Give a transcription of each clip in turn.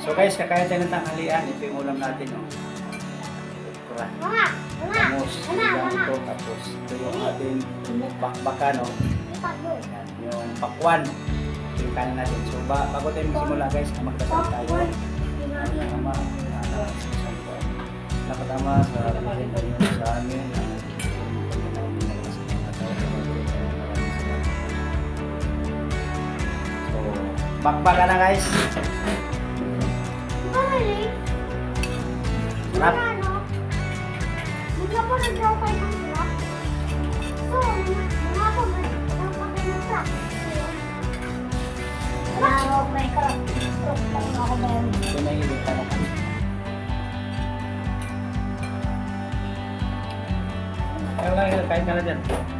So guys, kakain tayo ng tanghalian. Ito yung ulam natin, oh. Mama, ulam mama. ito. Tapos ito yung ating bakbakan, oh. Yan, yung pakwan. Ito yung kanin natin. So ba, bago tayo magsimula guys, magdasal tayo. Popcorn. Tama, nakatama sa Panginoon sa amin. So, bakbakan na guys. Sarap. Ano? Bigla po nag-draw kayo ng truck. So, mga po, may nagpapakay ng truck. May truck. Truck lang ako meron. Ito na yung tanong kami. Kaya lang, ka na dyan.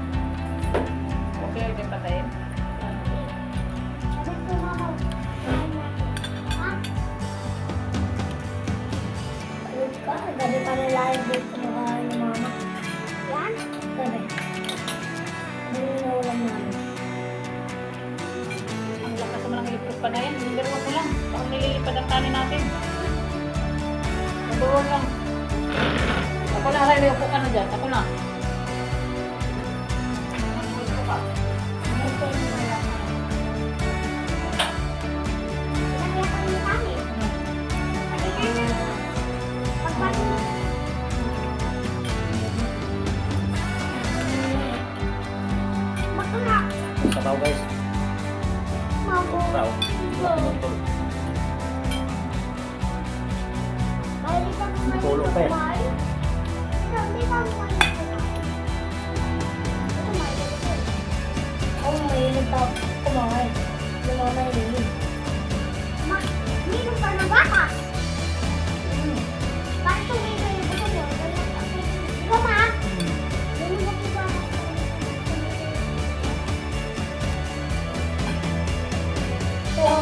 Yung date kumakain ni mama. Yan? Gabi. Gabi na ulam namin. Ang lakas naman ng electric pa na yan. Niliruan mo lang. Baka nililipad ang kanin natin. Nagbuwag lang. Ako na, Ray. Upo ka na dyan. Ako na. nggak tahu guys mau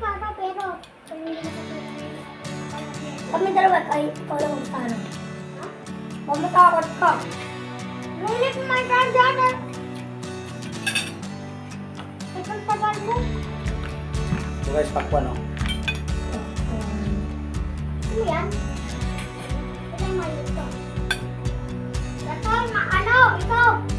ka, pero kami dalawa ay ikaw lang ang tanong. Ha? Huwag matakot ka. Mo may kandana. Tagal-tagal mo. So guys, pakwan, oh. Ano yan? Ito yung mali ito. Ito, ma ano? Ito!